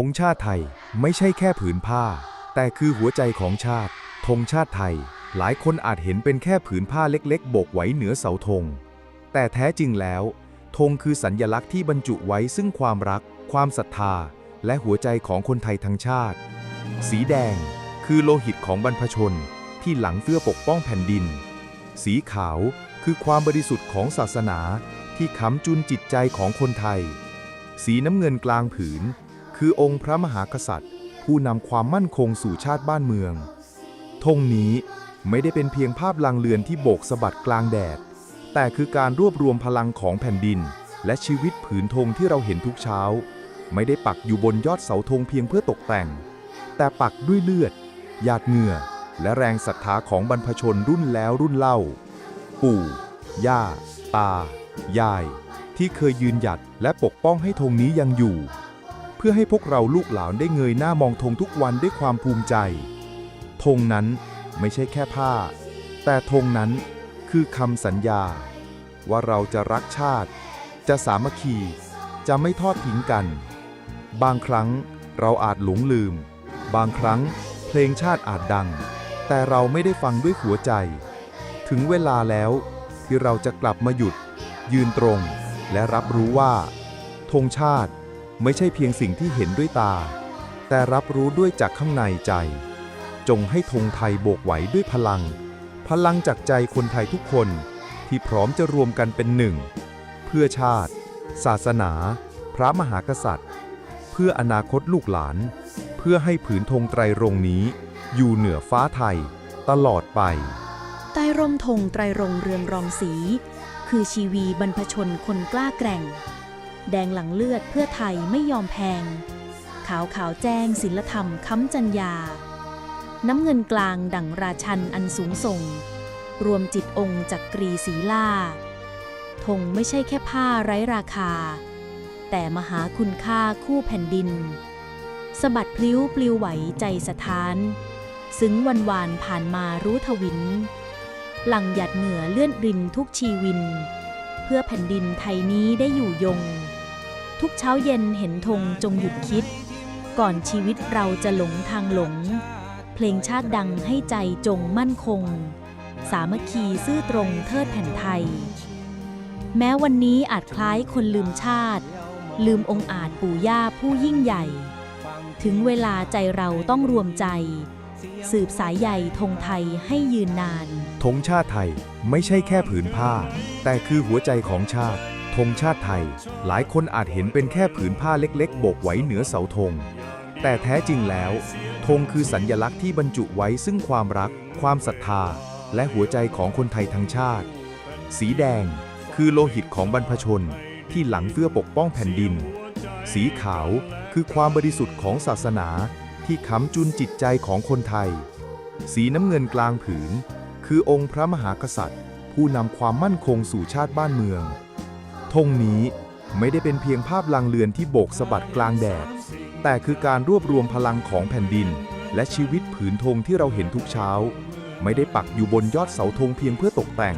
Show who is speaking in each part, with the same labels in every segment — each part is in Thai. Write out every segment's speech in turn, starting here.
Speaker 1: ธงชาติไทยไม่ใช่แค่ผืนผ้า แต่คือหัวใจของชาติธงชาติไทย หลายคนอาจเห็นเป็นแค่ผืนผ้าเล็กๆ โบกไว้เหนือเสาธง แต่แท้จริงแล้วธงคือสัญญลักษณ์ที่บรรจุไว้ซึ่งความรัก ความศรัทธา และหัวใจของคนไทยทั้งชาติ สีแดง คือโลหิตของบรรพชน ที่หลังเพื่อปกป้องแผ่นดิน สีขาวคือความบริสุทธิ์ของศาสนา ที่ค้ำจุนจิตใจของคนไทย สีน้ำเงินกลางผืน คือองค์พระมหากษัตริย์ ผู้นำความมั่นคงสู่ชาติบ้านเมืองธงนี้ไม่ได้เป็นเพียงภาพลางเลือนที่โบกสะบัดกลางแดด แต่คือการรวบรวมพลังของแผ่นดิน และชีวิตผืนธงที่เราเห็นทุกเช้า ไม่ได้ปักอยู่บนยอดเสาธงเพียงเพื่อตกแต่ง แต่ปักด้วยเลือด หยาดเหงื่อ และแรงศรัทธาของบรรพชนรุ่นแล้วรุ่นเล่า ปู่ ย่า ตา ยาย ที่เคยยืนหยัดและปกป้องให้ธงนี้ยังอยู่ พื่อให้พวกเราลูกหลานได้เงยหน้ามองธงทุกวันด้วยความภูมิใจ ธงนั้นไม่ใช่แค่ผ้า แต่ธงนั้นคือคำสัญญา ว่าเราจะรักชาติ จะสามัคคี จะไม่ทอดทิ้งกัน บางครั้งเราอาจหลงลืม บางครั้งเพลงชาติอาจดัง แต่เราไม่ได้ฟังด้วยหัวใจ ถึงเวลาแล้วที่เราจะกลับมาหยุด ยืนตรง และรับรู้ว่าธงชาติ ไม่ใช่เพียงสิ่งที่เห็นด้วยตา แต่รับรู้ด้วยจากข้างในใจ จงให้ธงไทยโบกไหวด้วยพลัง พลังจากใจคนไทยทุกคนที่พร้อมจะรวมกันเป็นหนึ่ง เพื่อชาติ ศาสนา พระมหากษัตริย์ เพื่ออนาคตลูกหลาน เพื่อให้ผืนธงไตรรงนี้ อยู่เหนือฟ้าไทย ตลอดไป
Speaker 2: ใต้ร่มธงไตรรงเรืองรองสี คือชีวีบรรพชนคนกล้าแกร่ง แดงหลังเลือดเพื่อไทยไม่ยอมแพง ขาวขาวแจ้งศิลธรรมค้ำจัญญา น้ำเงินกลางดั่งราชันอันสูงส่ง รวมจิตองค์จักกรีศีล่าธงไม่ใช่แค่ผ้าไร้ราคา แต่มหาคุณค่าคู่แผ่นดินสะบัดพลิ้วปลิวไหวใจสะท้าน ซึ้งวันวานผ่านมารู้ทวิน หลังหยัดเหงื่อเลื่อนรินทุกชีวิน เพื่อแผ่นดินไทยนี้ได้อยู่ยง ทุกเช้าเย็นเห็นธงจงหยุดคิด ก่อนชีวิตเราจะหลงทางหลง เพลงชาติดังให้ใจจงมั่นคง สามัคคีซื่อตรงเทิดแผ่นไทย แม้วันนี้อาจคล้ายคนลืมชาติ ลืมองค์อาจปู่ย่าผู้ยิ่งใหญ่ ถึงเวลาใจเราต้องรวมใจ สืบสายใหญ่ธงไทยให้ยืนนาน
Speaker 1: ธงชาติไทยไม่ใช่แค่ผืนผ้า แต่คือหัวใจของชาติ ธงชาติไทย หลายคนอาจเห็นเป็นแค่ผืนผ้าเล็กๆ โบกไว้เหนือเสาธง แต่แท้จริงแล้ว ธงคือสัญญลักษณ์ที่บรรจุไว้ซึ่งความรัก ความศรัทธา และหัวใจของคนไทยทั้งชาติ สีแดง คือโลหิตของบรรพชน ที่หลังเพื่อปกป้องแผ่นดิน สีขาวคือความบริสุทธิ์ของศาสนา ที่ค้ำจุนจิตใจของคนไทย สีน้ำเงินกลางผืน คือองค์พระมหากษัตริย์ ผู้นำความมั่นคงสู่ชาติบ้านเมือง ธงนี้ไม่ได้เป็นเพียงภาพลางเลือนที่โบกสะบัดกลางแดด แต่คือการรวบรวมพลังของแผ่นดิน และชีวิตผืนธงที่เราเห็นทุกเช้า ไม่ได้ปักอยู่บนยอดเสาธงเพียงเพื่อตกแต่ง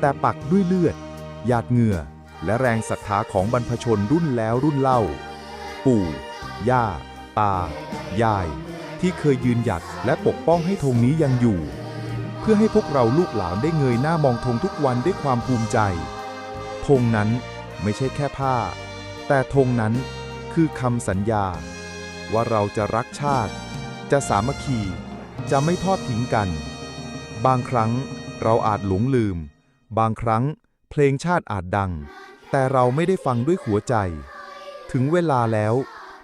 Speaker 1: แต่ปักด้วยเลือด หยาดเหงื่อ และแรงศรัทธาของบรรพชนรุ่นแล้วรุ่นเล่า ปู่ ย่า ตา ยาย ที่เคยยืนหยัดและปกป้องให้ธงนี้ยังอยู่ เพื่อให้พวกเราลูกหลานได้เงยหน้ามองธงทุกวันด้วยความภูมิใจ ธงนั้นไม่ใช่แค่ผ้า แต่ธงนั้นคือคำสัญญา ว่าเราจะรักชาติ จะสามัคคี จะไม่ทอดทิ้งกัน บางครั้งเราอาจหลงลืม บางครั้งเพลงชาติอาจดัง แต่เราไม่ได้ฟังด้วยหัวใจ ถึงเวลาแล้ว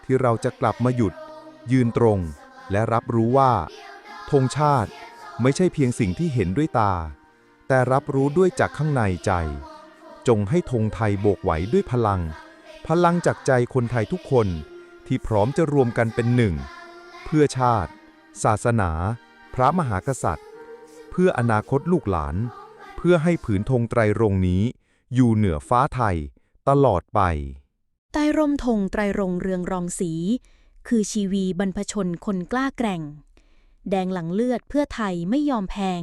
Speaker 1: ที่เราจะกลับมาหยุด ยืนตรง และรับรู้ว่าธงชาติไม่ใช่เพียงสิ่งที่เห็นด้วยตา แต่รับรู้ด้วยจากข้างในใจ จงให้ธงไทยโบกไหวด้วยพลัง พลังจากใจคนไทยทุกคนที่พร้อมจะรวมกันเป็นหนึ่ง เพื่อชาติ ศาสนา พระมหากษัตริย์ เพื่ออนาคตลูกหลาน เพื่อให้ผืนธงไตรรงนี้ อยู่เหนือฟ้าไทย ตลอดไป
Speaker 2: ใต้ร่มธงไตรรงเรืองรองสี คือชีวีบรรพชนคนกล้าแกร่ง แดงหลังเลือดเพื่อไทยไม่ยอมแพง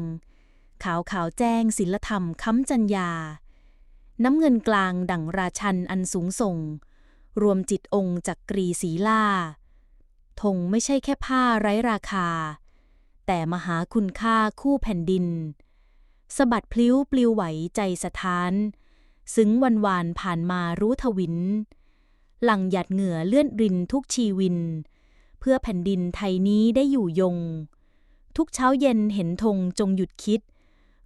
Speaker 2: ขาวขาวแจ้งศิลธรรมค้ำจัญญา น้ำเงินกลางดั่งราชันอันสูงส่ง รวมจิตองค์จักกรีศีล่าธงไม่ใช่แค่ผ้าไร้ราคา แต่มหาคุณค่าคู่แผ่นดินสะบัดพลิ้วปลิวไหวใจสะท้าน ซึ้งวันวานผ่านมารู้ทวิน หลังหยัดเหงื่อเลื่อนรินทุกชีวิน เพื่อแผ่นดินไทยนี้ได้อยู่ยง ทุกเช้าเย็นเห็นธงจงหยุดคิด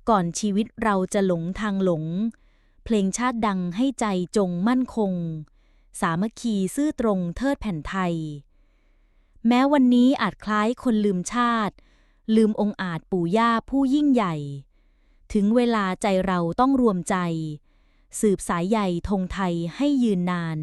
Speaker 2: ก่อนชีวิตเราจะหลงทางหลง เพลงชาติดังให้ใจจงมั่นคง สามัคคีซื่อตรงเทิดแผ่นไทย แม้วันนี้อาจคล้ายคนลืมชาติ ลืมองค์อาจปู่ย่าผู้ยิ่งใหญ่ ถึงเวลาใจเราต้องรวมใจ สืบสายใยธงไทยให้ยืนนาน